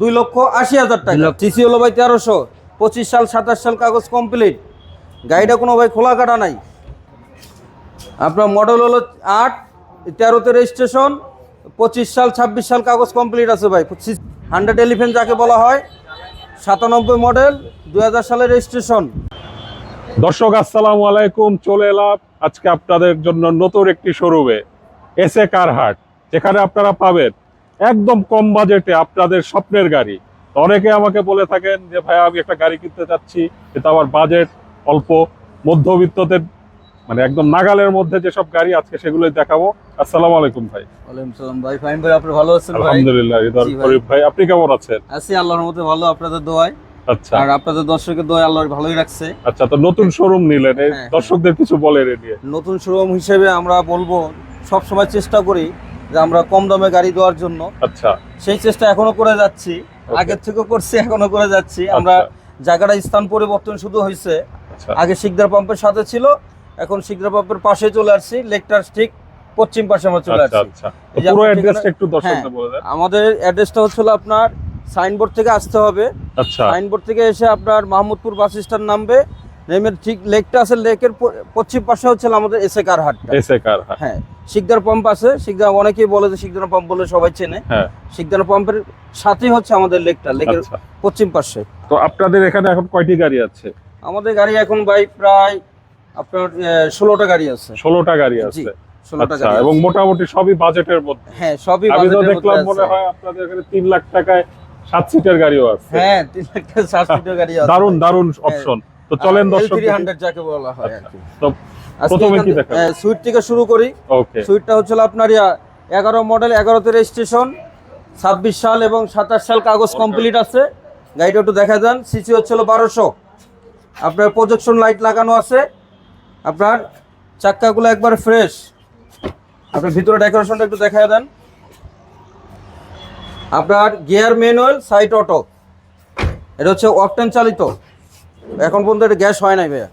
দুই লক্ষ আশি হাজার টাকা। সিসি হলো ভাই তেরোশো পঁচিশ সাল সাতাশ সাল কাগজ কমপ্লিট গাড়িটা কোনো ভাই খোলা কাটা নাই। আপনার মডেল হলো আট তেরোতে রেজিস্ট্রেশন পঁচিশ সাল ছাব্বিশ সাল কাগজ কমপ্লিট আছে ভাই। হান্ড্রেড এলিফেন্ট যাকে বলা হয় সাতানব্বই মডেল দুই হাজার সালের রেজিস্ট্রেশন দর্শক আসসালামু আলাইকুম চলে এলাম আজকে আপনাদের জন্য নতুন একটি শোরুমে এস এ কার হাট যেখানে আপনারা পাবেন একদম কম বাজেটে আপনাদের স্বপ্নের গাড়ি। অনেকে আমাকে বলে থাকেন যে ভাই আমি একটা গাড়ি কিনতে চাচ্ছি কিন্তু আমার বাজেট অল্প মধ্যবিত্তদের মানে একদম নাগালের মধ্যে যেসব গাড়ি আজকে সেগুলোই দেখাবো। আসসালামু আলাইকুম ভাই। ওয়ালাইকুম সালাম ভাই। ফাইন ভাই আপনি ভালো আছেন ভাই? আলহামদুলিল্লাহ জি ভাই। আপনি কেমন আছেন? আছি আল্লাহর মধ্যে ভালো আপনাদের দোয়ায়। আচ্ছা। আর আপনাদের দর্শকের দোয়ায় আল্লাহ ভালোই রাখছে। আচ্ছা তো নতুন শোরুম নিলেন এই হ্যাঁ। দর্শকদের কিছু বলেন নিয়ে। নতুন শোরুম হিসেবে আমরা বলব সব সময় চেষ্টা করি যে আমরা কম দামে গাড়ি দেওয়ার জন্য। আচ্ছা। সেই চেষ্টা এখনও করে যাচ্ছি। আগের থেকেও করছি এখনও করে যাচ্ছি। আমরা আচ্ছা। জায়গাটা স্থান পরিবর্তন শুধু হয়েছে। আচ্ছা। আগে শিকদার পাম্পের সাথে ছিল এখন শিকদার পাম্পের পাশে চলে আসছি। লেকটার ঠিক পশ্চিম পাশে আমরা চলে আচ্ছা আসছি। পুরো অ্যাড্রেসটা একটু দর্শকদের হ্যাঁ। বলে দেন। আমাদের অ্যাড্রেসটা হচ্ছে আপনার সাইনবোর্ড থেকে আসতে হবে। আচ্ছা। সাইনবোর্ড থেকে এসে আপনার মাহমুদপুর বাস স্ট্যান্ড নামবে। নেমে ঠিক লেকটা আছে লেকের পশ্চিম পাশে হচ্ছে আমাদের এসে কার হাটটা। এসে কার হ্যাঁ শিকদার পাম্প আছে শিকদার অনেকেই বলে যে শিকদার পাম্প বলে সবাই চেনে। হ্যাঁ। শিকদার পাম্পের সাথেই হচ্ছে আমাদের লেকটা লেকের আচ্ছা। পশ্চিম পাশে। তো আপনাদের এখানে এখন কয়টি গাড়ি আছে? আমাদের গাড়ি এখন ভাই প্রায় আপনার ষোলোটা গাড়ি আছে। ষোলোটা গাড়ি আছে। আচ্ছা এবং মোটামুটি সবই বাজেটের মধ্যে। হ্যাঁ সবই আমি তো দেখলাম মনে হয় আপনাদের এখানে তিন লাখ টাকায় সাত সিটের গাড়িও আছে। হ্যাঁ তিন লাখ টাকা ষাট সিটের গাড়ি আছে। দারুণ দারুণ অপশন তো চলেন দর্শক যাকে বলা হয় আর কি। তো প্রথমে কি থেকে- সুইট থেকে শুরু করি। ওকে সুইটটা হচ্ছে আপনার ইয়া এগারো মডেল রেজিস্ট্রেশন সাল এবং সাতাশ সাল কাগজ কমপ্লিট আছে। গাড়িটা একটু দেখা যান সিসি আপনার প্রজেকশন লাইট লাগানো আছে। আপনার চাক্কাগুলো একবার ফ্রেশ আপনার ভিতরে ডেকোরেশনটা একটু দেখা দেন আপনার গিয়ার ম্যানুয়াল সাইড অটো এটা হচ্ছে অকটেন চালিত। এখন পর্যন্ত এটা গ্যাস হয় নাই ভাইয়া।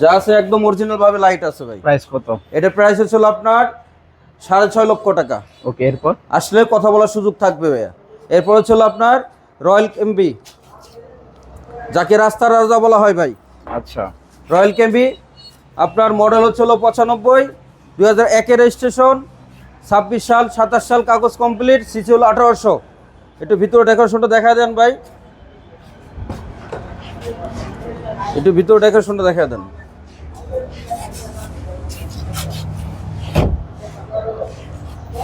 যা আছে একদম অরিজিনাল ভাবে লাইট আছে ভাই। প্রাইস কত? এটা প্রাইস হচ্ছিল আপনার সাড়ে ছয় লক্ষ টাকা। ওকে এরপর? আসলে কথা বলার সুযোগ থাকবে ভাইয়া। এরপর হচ্ছিল আপনার রয়্যাল এমবি যাকে রাস্তার রাজা বলা হয় ভাই। আচ্ছা। রয়্যাল ক্যাম্বি আপনার মডেল হচ্ছিল পঁচানব্বই দুই হাজার একের রেজিস্ট্রেশন ছাব্বিশ সাল সাতাশ সাল কাগজ কমপ্লিট সিসি হলো আঠারোশো। একটু ভিতরে ডেকোরেশনটা দেখা দেন ভাই। একটু ভিতরে ডেকোরেশনটা দেখা দেন।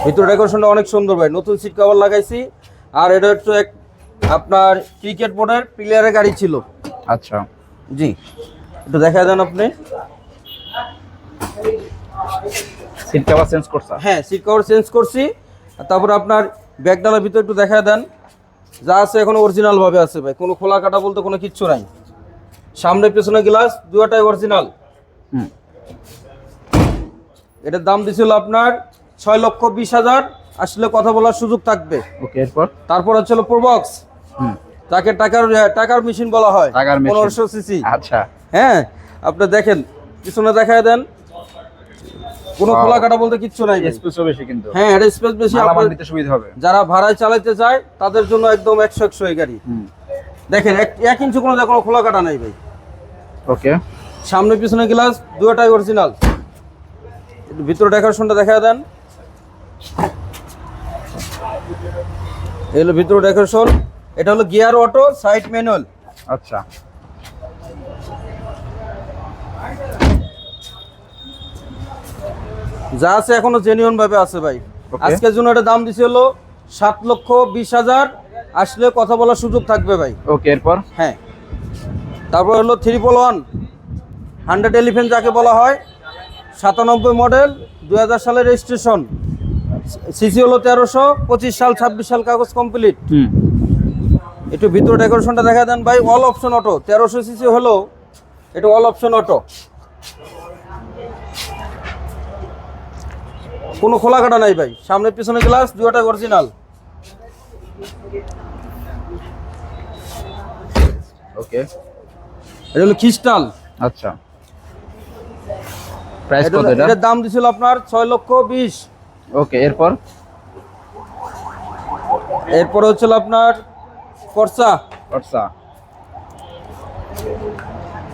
ভিতরে ডেকোরেশনটা অনেক সুন্দর ভাই নতুন সিট কভার লাগাইছি। আর এটা হচ্ছে এক আপনার ক্রিকেট বোর্ডের প্লেয়ারের গাড়ি ছিল। আচ্ছা। জি একটু দেখা দেন আপনি। সিট কভার চেঞ্জ করছা? হ্যাঁ সিট কভার চেঞ্জ করছি। তারপর আপনার ব্যাগডালার ভিতরে একটু দেখা দেন। যা আছে এখন অরিজিনাল ভাবে আছে ভাই কোনো খোলা কাটা বলতে কোনো কিচ্ছু নাই। সামনে পেছনে গ্লাস দুটাই অরিজিনাল হুম। এটার দাম দিছিল আপনার ছয় লক্ষ বিশ হাজার। আসলে কথা বলার সুযোগ থাকবে। ওকে এরপর? তারপর হচ্ছে প্রবক্স হুম। তাকে টাকার টাকার মেশিন বলা হয়। পনেরোশো সিসি আচ্ছা। হ্যাঁ আপনি দেখেন পিছনে দেখায় দেন। কোনো. খোলা কাটা বলতে কিচ্ছু নাই স্পেসও বেশি কিন্তু। হ্যাঁ এটা স্পেস বেশি আপনার- নিতে সুবিধা হবে। যারা ভাড়ায় চালাতে চায় তাদের জন্য একদম একশো একশো এই গাড়ি। হুম। দেখেন এক ইঞ্চি কোনো কোনো খোলা কাটা নাই ভাই। ওকে। সামনে পিছনে গ্লাস দুটাই অরিজিনাল ভিতরে ডেকোরেশনটা দেখা দেন। এই হলো ভিতরে ডেকোরেশন এটা হলো গিয়ার অটো সাইড ম্যানুয়াল আচ্ছা। যা আছে এখনও জেনুইন ভাবে আছে ভাই. আজকের জন্য এটা দাম দিছে হলো সাত লক্ষ বিশ হাজার আসলে কথা বলার সুযোগ থাকবে ভাই। ওকে এরপর? হ্যাঁ। তারপর হলো থ্রিপল ওয়ান হান্ড্রেড এলিফেন্ট যাকে বলা হয় সাতানব্বই মডেল দু হাজার সালের রেজিস্ট্রেশন সিসি হলো তেরোশো পঁচিশ সাল ছাব্বিশ সাল কাগজ কমপ্লিট একটু ভিতরে ডেকোরেশনটা দেখা দেন ভাই অল অপশন অটো তেরোশো সিসি হলো এটা অল অপশন অটো কোনো খোলা কাটা নাই ভাই সামনে পিছনে গ্লাস দুটা অরিজিনাল ওকে। এটা হলো খ্রিস্টাল। আচ্ছা। প্রাইস কত এটা? এটার দাম দিছিল আপনার ছয় লক্ষ বিশ। ওকে এরপর? এরপরে হচ্ছিল আপনার ফর্সা। ফর্সা।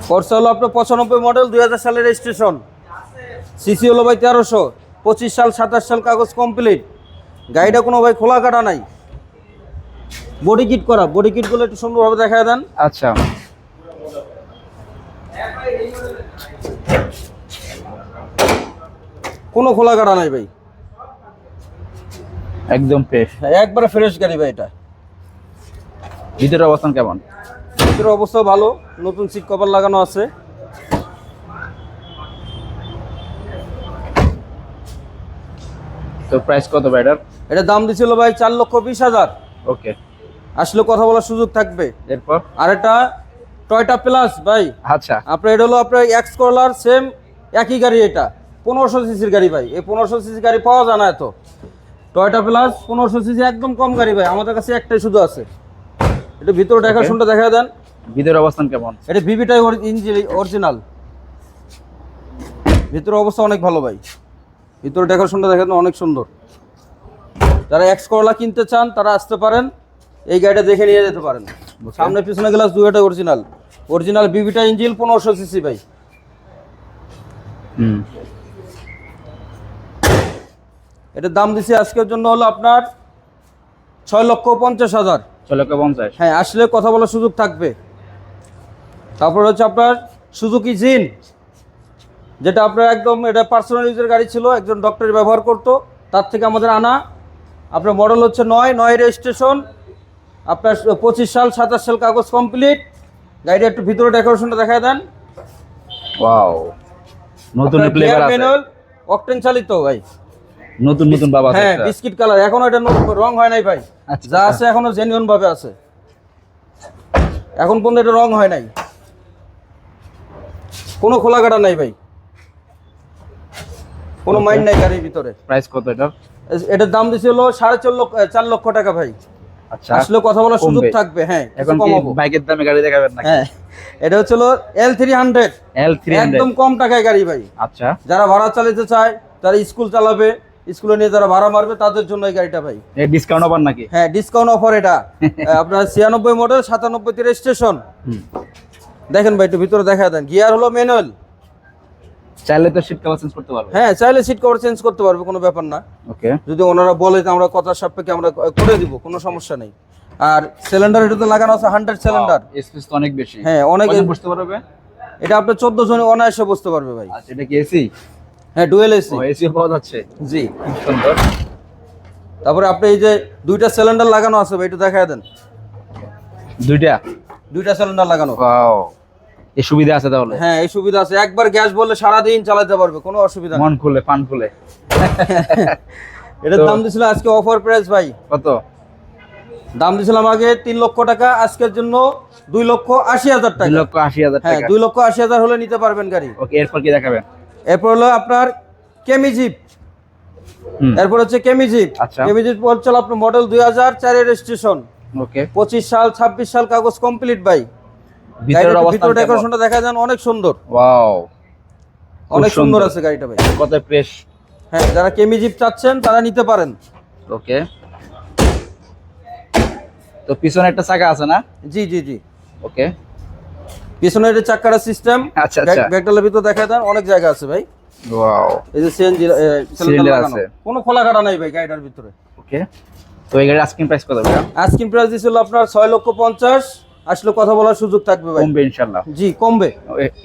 ফর্সা হলো আপনার পঁচানব্বই মডেল দুই হাজার সালের রেজিস্ট্রেশন সিসি হলো ভাই তেরোশো পঁচিশ সাল সাতাশ সাল কাগজ কমপ্লিট গাড়িটা কোনো ভাই খোলা কাটা নাই। বডি কিট করা। বডি কিটগুলো একটু সুন্দরভাবে দেখা দেন। আচ্ছা। কোনো খোলা কাটা নাই ভাই। একদম ফ্রেশ একবারে ফ্রেশ গাড়ি ভাই এটা। ভিতরের অবস্থান কেমন? ভিতরের অবস্থা ভালো। নতুন সিট কভার লাগানো আছে। তো প্রাইস কত ভাই এটার? এটা দাম দিছিল ভাই চার লক্ষ বিশ হাজার। ওকে আসলে কথা বলার সুযোগ থাকবে। এরপর? আর এটা টয়টা প্লাস ভাই। আচ্ছা। আপনার এটা হলো আপনার এক্স করলার সেম একই গাড়ি এটা। পনেরোশো সিসির গাড়ি ভাই। এই পনেরোশো সিসির গাড়ি পাওয়া যায় না এত। টয়টা প্লাস পনেরোশো সিসি একদম কম গাড়ি ভাই। আমাদের কাছে একটাই শুধু আছে। এটা ভিতরে দেখাশোনটা দেখা দেন। ভিতরের অবস্থান কেমন? এটা বিবিটাই ইঞ্জিন অরিজিনাল ভিতরে অবস্থা অনেক ভালো ভাই। ভিতরে দেখা ডেকোরেশনটা দেখেন অনেক সুন্দর। যারা এক্স করলা কিনতে চান তারা আসতে পারেন। এই গাড়িটা দেখে নিয়ে যেতে পারেন। সামনে পিছনে গ্লাস দুইটা অরিজিনাল অরিজিনাল বিবিটা ইঞ্জিন পনেরোশো সিসি ভাই। হুম। এটার দাম দিছি আজকের জন্য হলো আপনার ছয় লক্ষ পঞ্চাশ হাজার। ছয় লক্ষ পঞ্চাশ। হ্যাঁ আসলে কথা বলার সুযোগ থাকবে। তারপর হচ্ছে আপনার সুজুকি জিন যেটা আপনার একদম এটা পার্সোনাল ইউজের গাড়ি ছিল একজন ডক্টর ব্যবহার করতো। তার থেকে আমাদের আনা। আপনার মডেল হচ্ছে নয় নয় রেজিস্ট্রেশন। আপনার পঁচিশ সাল সাতাশ সাল কাগজ কমপ্লিট গাড়িটা একটু ভিতরে ডেকোরেশনটা দেখা দেন। ওয়াও নতুন আছে। অকটেন চালিত ভাই। নতুন নতুন বাবা হ্যাঁ বিস্কিট কালার এখনও এটা নতুন রং হয় নাই ভাই। আচ্ছা। যা আছে এখনও জেনুইন ভাবে আছে। এখন পর্যন্ত এটা রং হয় নাই। কোনো খোলা কাটা নাই ভাই। কোনো মাইন্ড নাই গাড়ির ভিতরে। প্রাইস কত এটার? এটার দাম দিছে হলো সাড়ে চার লক্ষ চার লক্ষ টাকা ভাই। আচ্ছা আসলে কথা বলার সুযোগ থাকবে হ্যাঁ এখন বাইকের দামে গাড়ি দেখাবেন নাকি? হ্যাঁ এটা হচ্ছে L three hundred L three একদম কম টাকায় গাড়ি ভাই। আচ্ছা। যারা ভাড়া চালাতে চায় তারা স্কুল চালাবে স্কুলে নিয়ে যারা ভাড়া মারবে তাদের জন্য এই গাড়িটা ভাই। ডিসকাউন্ট অফার নাকি? হ্যাঁ ডিসকাউন্ট অফার এটা। আপনার ছিয়ানব্বই মডেল সাতানব্বই রেজিস্ট্রেশন। দেখেন ভাই একটু ভিতরে দেখা দেন। গিয়ার হলো ম্যানুয়াল চাইলে তো সিট কভার চেঞ্জ করতে পারবে। হ্যাঁ চাইলে সিট কভার চেঞ্জ করতে পারবে কোনো ব্যাপার না। ওকে যদি ওনারা বলে যে আমরা কথার সাপেক্ষে আমরা করে দিব কোনো সমস্যা নেই। আর সিলিন্ডার এটাতে লাগানো আছে হান্ড্রেড সিলিন্ডার স্পেস তো অনেক বেশি। হ্যাঁ, অনেক- বসতে পারবে? এটা আপনার চোদ্দ জন অনায়াসে বসতে পারবে ভাই। আচ্ছা এটা কি এসি হ্যাঁ ডুয়েল এসি এসি পাওয়া যাচ্ছে। জি। সুন্দর। তারপরে আপনি এই যে দুইটা সিলিন্ডার লাগানো আছে ভাই একটু দেখা দেন। দুইটা? দুইটা সিলিন্ডার লাগানো। ওয়াও এই সুবিধা আছে তাহলে? হ্যাঁ এই সুবিধা আছে। একবার গ্যাস বললে সারাদিন চালাতে পারবে কোনো অসুবিধা মন খুলে পান খুলে। এটার দাম দিছিল আজকে অফার প্রাইস ভাই। কত? দাম দিছিলাম আগে তিন লক্ষ টাকা আজকের জন্য দুই লক্ষ আশি হাজার দুই টাকা লক্ষ আশি হাজার হ্যাঁ টাকা। দুই লক্ষ আশি হাজার হলে নিতে পারবেন গাড়ি। ওকে এরপর কি দেখাবেন? এরপর হলো আপনার কেমিজিপ এরপর হচ্ছে কেমিজিপ আচ্ছা। কেমিজিপ হচ্ছে আপনার মডেল দুই হাজার চারের রেজিস্ট্রেশন ওকে। পঁচিশ সাল ছাব্বিশ সাল কাগজ কমপ্লিট ভাই। ভিতরের অবস্থা ডেকোরেশনটা দেখা যান অনেক সুন্দর। ওয়াও অনেক সুন্দর সুন্দর। আছে গাড়িটা ভাই। কত ফ্রেশ হ্যাঁ যারা কেমিজিপ চাচ্ছেন তারা নিতে পারেন। ওকে। তো পিছনে একটা চাকা আছে না? জি জি জি। ওকে। পিছনে এটা চাক্কাটা সিস্টেম আচ্ছা, আচ্ছা। ভিতরে দেখা দেন অনেক জায়গা আছে ভাই। ওয়াও। এই যে সিএনজি Cylinder আছে। কোনো খোলা কাটা নাই ভাই গাড়িটার ভিতরে। ওকে। তো এই গাড়ির আস্কিং প্রাইস কত ভাইয়া? আজকিন প্রাইস দিছিল আপনার ছয় লক্ষ পঞ্চাশ। আসলে কথা বলার সুযোগ থাকবে ভাই। কমবে ইনশাআল্লাহ। জি কমবে।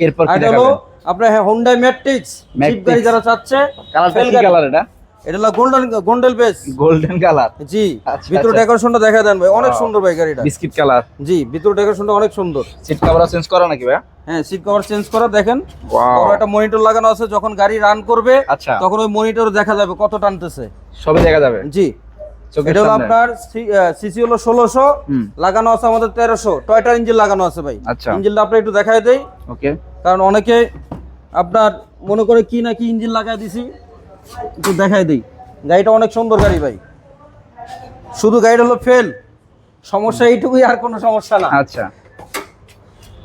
এরপর কি দেখাবেন আপনার হ্যাঁ ম্যাট্রিক্স Matrix। জিপ গাড়ি যারা চাচ্ছে কালারটা কি কালার এটা? এটা হলো golden golden base golden colour জি আচ্ছা, ভিতরে আচ্ছা। ডেকোরেশনটা দেখা দেন ভাই অনেক সুন্দর ভাই গাড়িটা। বিস্কিট কালার জি ভিতরে ডেকোরেশনটা অনেক সুন্দর। সিট কভার চেঞ্জ করা নাকি ভাইয়া? হ্যাঁ সিট কভার চেঞ্জ করা দেখেন. বড় একটা মনিটর লাগানো আছে যখন গাড়ি রান করবে আচ্ছা। তখন ওই মনিটর দেখা যাবে কত টানতেছে। সবই দেখা যাবে। জি। এটা হলো। আপনার সিসি হলো ষোলোশো। লাগানো আছে আমাদের তেরোশো। টয়টার ইঞ্জিন লাগানো আছে ভাই। আচ্ছা। ইঞ্জিনটা আপনি একটু দেখাই দেই। ওকে। কারণ অনেকে আপনার মনে করে কি না কি ইঞ্জিন লাগাই দিছি একটু দেখাই দিই। গাড়িটা অনেক সুন্দর গাড়ি ভাই। শুধু গাড়িটা হলো ফেল সমস্যা এইটুকুই আর কোনো সমস্যা না। আচ্ছা।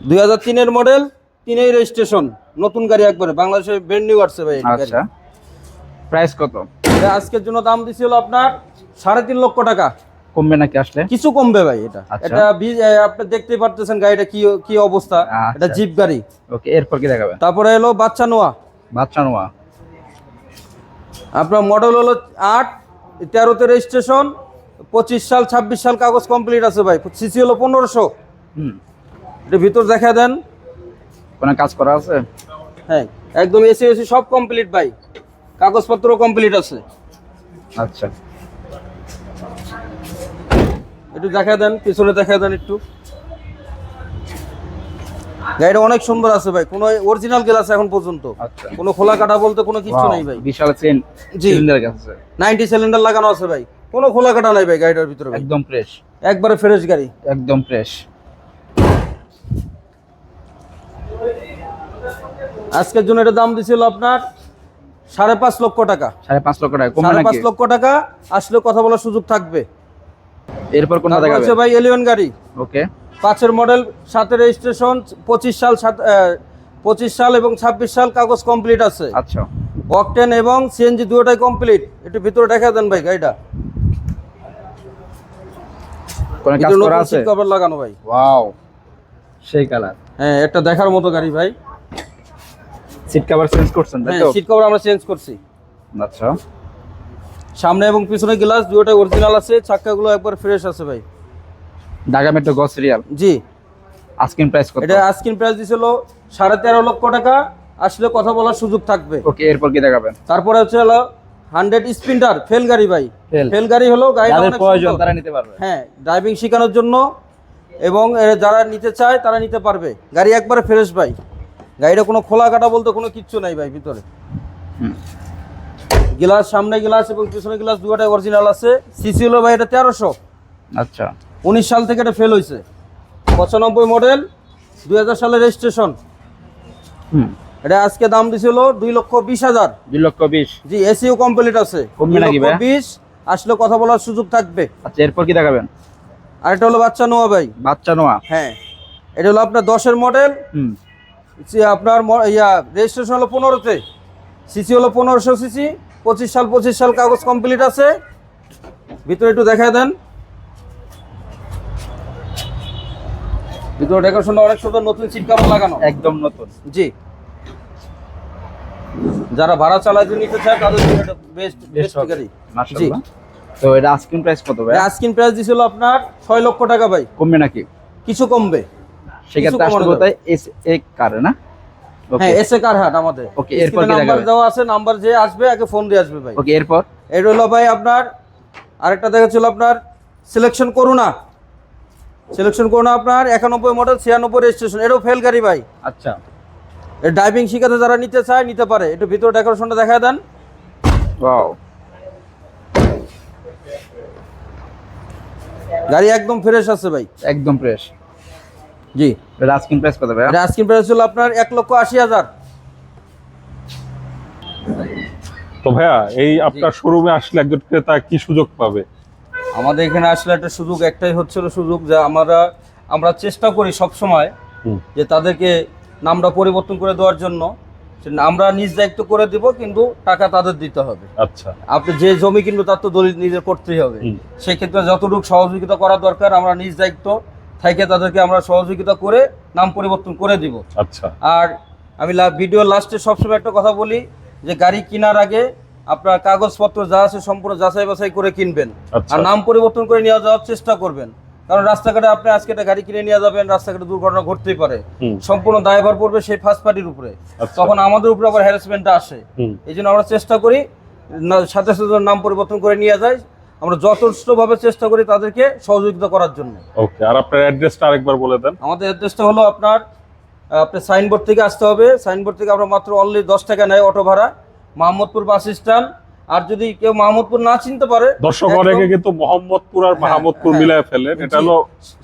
দুই হাজার তিনের মডেল তিনেই রেজিস্ট্রেশন নতুন গাড়ি একবারে। বাংলাদেশে ব্র্যান্ড নিউ আসছে ভাই আচ্ছা। প্রাইস কত? আজকের জন্য দাম দিছিল আপনার সাড়ে তিন লক্ষ টাকা। কমবে নাকি আসলে? কিছু কমবে ভাই এটা। আচ্ছা। এটা আপনি দেখতেই পারতেছেন গাড়িটা কি কি অবস্থা। আচ্ছা। এটা জিপ গাড়ি। ওকে এরপর কি দেখাবেন? তারপরে এলো বাচ্চা নোয়া। বাচ্চা নোয়া। আপনার মডেল হলো আট তেরোতে রেজিস্ট্রেশন পঁচিশ সাল ছাব্বিশ সাল কাগজ কমপ্লিট আছে ভাই। সিসি হলো পনেরোশো। হুম। এটা ভিতর দেখা দেন। কোনো কাজ করা আছে? হ্যাঁ একদম এসি এসি সব কমপ্লিট ভাই। কাগজপত্র কমপ্লিট আছে। আচ্ছা। একটু দেখা দেন পিছনে দেখা দেন একটু। গাড়িটা অনেক সুন্দর আছে ভাই কোনো অরিজিনাল গ্লাস এখন পর্যন্ত। আচ্ছা। কোনো খোলা কাটা বলতে কোনো কিছু নাই ভাই। বিশাল চেন জি। নাইনটি সিলিন্ডার লাগানো আছে ভাই। কোনো খোলা কাটা নাই ভাই গাড়িটার ভিতরে একদম ফ্রেশ একবারে ফ্রেশ গাড়ি। একদম ফ্রেশ আজকের জন্য এটা দাম দিছিল আপনার সাড়ে পাঁচ লক্ষ টাকা। সাড়ে পাঁচ লক্ষ টাকা সাড়ে পাঁচ লক্ষ টাকা আসলে কথা বলার সুযোগ থাকবে। এরপর কোনটা দেখাবেন হচ্ছে ভাই এলিভেন গাড়ি। ওকে। পাঁচের মডেল সাতের রেজিস্ট্রেশন পঁচিশ সাল পঁচিশ সাল এবং ছাব্বিশ সাল কাগজ কমপ্লিট আছে। আচ্ছা। অকটেন এবং সিএনজি দুটোটাই কমপ্লিট একটু ভিতরে দেখা দেন ভাই গাড়িটা। কোনো কাজ করা আছে? সিট কভার লাগানো ভাই। ওয়াও সেই কালার। হ্যাঁ একটা দেখার মতো গাড়ি ভাই। সিট কভার চেঞ্জ করছেন তাই হ্যাঁ তো? সিট কভার আমরা চেঞ্জ করছি। আচ্ছা। সামনে এবং পিছনে গ্লাস দুটোটাই অরিজিনাল আছে চাক্কাগুলো একবার ফ্রেশ আছে ভাই। ঢাকা মেট্রো গস রিয়াল জি। আস্কিং প্রাইস কত? এটা আস্কিন প্রাইস দিছিল সাড়ে তেরো লক্ষ টাকা আসলে কথা বলার সুযোগ থাকবে। ওকে এরপর কি দেখাবেন? তারপরে হচ্ছে হলো হান্ড্রেড স্পিন্টার ফেল গাড়ি ভাই। ফেল গাড়ি হলো গাড়ি যাদের প্রয়োজন তারা নিতে পারবে। হ্যাঁ ড্রাইভিং শেখানোর জন্য এবং যারা নিতে চায় তারা নিতে পারবে। গাড়ি একবারে ফ্রেশ ভাই। গাড়িটা কোনো খোলা কাটা বলতে কোনো কিচ্ছু নাই ভাই ভিতরে। গ্লাস সামনে গ্লাস এবং পিছনে গ্লাস দুটাই অরিজিনাল আছে। সিসি হলো ভাই এটা তেরোশো। আচ্ছা। উনিশ সাল থেকে এটা ফেল হয়েছে পঁচানব্বই মডেল দুই হাজার সালের রেজিস্ট্রেশন হুম। এটা আজকে দাম দিছিল দুই লক্ষ বিশ হাজার। দুই লক্ষ বিশ। জি এসিও কমপ্লিট আছে? বিশ আসলে কথা বলার সুযোগ থাকবে। আচ্ছা এরপর কি দেখাবেন? আর এটা হলো বাচ্চা নোয়া ভাই। বাচ্চা নোয়া? হ্যাঁ। এটা হলো আপনার দশের মডেল হুম। আপনার ইয়া রেজিস্ট্রেশন হলো পনেরোতে। সিসি হলো পনেরোশো সিসি পঁচিশ সাল পঁচিশ সাল কাগজ কমপ্লিট আছে। ভিতরে একটু দেখায় দেন। ভিতরে ডেকোরেশনটা অনেক সুন্দর নতুন লাগানো। একদম নতুন। জি। যারা ভাড়া চালাতে নিতে চায় তাদের জন্য এটা বেস্ট বেস্ট গাড়ি জি। তো এটা আস্কিং প্রাইস কত ভাই আস্কিন প্রাইস দিছিল আপনার ছয় লক্ষ টাকা ভাই। কমবে নাকি? কিছু কমবে। সেক্ষেত্রে আসলে। কোথায় এস এ কারে না? হ্যাঁ এসে কার হাট আমাদের। Okay, এরপর কি নাম্বার দেওয়া আছে নাম্বার যে আসবে আগে ফোন দিয়ে আসবে ভাই। ওকে এরপর? এটা হলো ভাই আপনার আরেকটা দেখাচ্ছিল আপনার সিলেকশন করুণা। সিলেকশন করুণা আপনার একানব্বই মডেল ছিয়ানব্বই রেজিস্ট্রেশন এটাও ফেল গাড়ি ভাই। আচ্ছা। ড্রাইভিং শিখাতে যারা নিতে চায় নিতে পারে। একটু ভিতরে ডেকোরেশনটা দেখা দেন। ওয়াও গাড়ি একদম ফ্রেশ আছে ভাই। একদম ফ্রেশ জি। আস্কিং প্রাইস কত ভাই এটা আস্কিন প্রাইস হলো আপনার এক লক্ষ আশি হাজার। তো ভাইয়া এই আপনার শোরুমে আসলে একজন ক্রেতা কি সুযোগ পাবে? আমাদের এখানে আসলে একটা সুযোগ একটাই হচ্ছিল সুযোগ যে আমরা আমরা চেষ্টা করি সব সময় যে তাদেরকে নামটা পরিবর্তন করে দেওয়ার জন্য। যে আমরা নিজ দায়িত্ব করে দিব কিন্তু টাকা তাদের দিতে হবে। আচ্ছা। আপনি যে জমি কিনবে তার তো দলিল নিজের করতেই হবে। সেক্ষেত্রে যতটুকু সহযোগিতা করা দরকার আমরা নিজ দায়িত্ব থেকে তাদেরকে আমরা সহযোগিতা করে নাম পরিবর্তন করে দিব। আচ্ছা। আর আমি ভিডিওর লাস্টে সবসময় একটা কথা বলি যে গাড়ি কেনার আগে আপনার কাগজপত্র যা আছে সম্পূর্ণ যাচাই বাছাই করে কিনবেন। আচ্ছা। আর নাম পরিবর্তন করে নিয়ে যাওয়ার চেষ্টা করবেন। কারণ রাস্তাঘাটে আপনি আজকে একটা গাড়ি কিনে নিয়ে যাবেন রাস্তাঘাটে দুর্ঘটনা ঘটতেই পারে। সম্পূর্ণ দায়ভার পড়বে সেই ফার্স্ট পার্টির উপরে। আচ্ছা। তখন আমাদের উপরে আবার হ্যারাসমেন্টটা আসে। এই জন্য আমরা চেষ্টা করি না- সাথে সাথে নাম পরিবর্তন করে নিয়ে যাই আমরা যথেষ্টভাবে চেষ্টা করি তাদেরকে সহযোগিতা করার জন্য। ওকে আর আপনার অ্যাড্রেসটা আরেকবার বলে দেন। আমাদের অ্যাড্রেসটা হলো আপনার আহ, আপনার সাইনবোর্ড থেকে আসতে হবে। সাইনবোর্ড থেকে আমরা মাত্র অনলি দশ টাকা নেয় অটো ভাড়া মোহাম্মদপুর বাস স্ট্যান্ড। আর যদি কেউ মোহাম্মদপুর না চিনতে পারে দর্শক অনেকে কিন্তু মোহাম্মদপুর আর হ্যাঁ, মাহমুদপুর হ্যাঁ। মিলায় ফেলেন। এটা হলো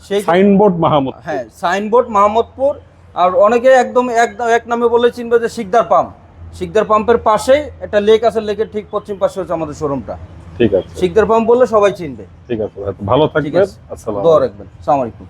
সেই সাইনবোর্ড মাহমুদ হ্যাঁ সাইনবোর্ড মোহাম্মদপুর আর অনেকে একদম একদম এক নামে বলে চিনবে যে শিকদার পাম্প। শিকদার পাম্পের পাশেই একটা লেক আছে লেকের ঠিক পশ্চিম পাশে হচ্ছে আমাদের শোরুমটা। ঠিক আছে। শিকদার পাম্প বললে সবাই চিনবে। ঠিক আছে ভালো থাকবেন। আসসালামু আসসালাম দোয়া রাখবেন। আসসালামু আলাইকুম।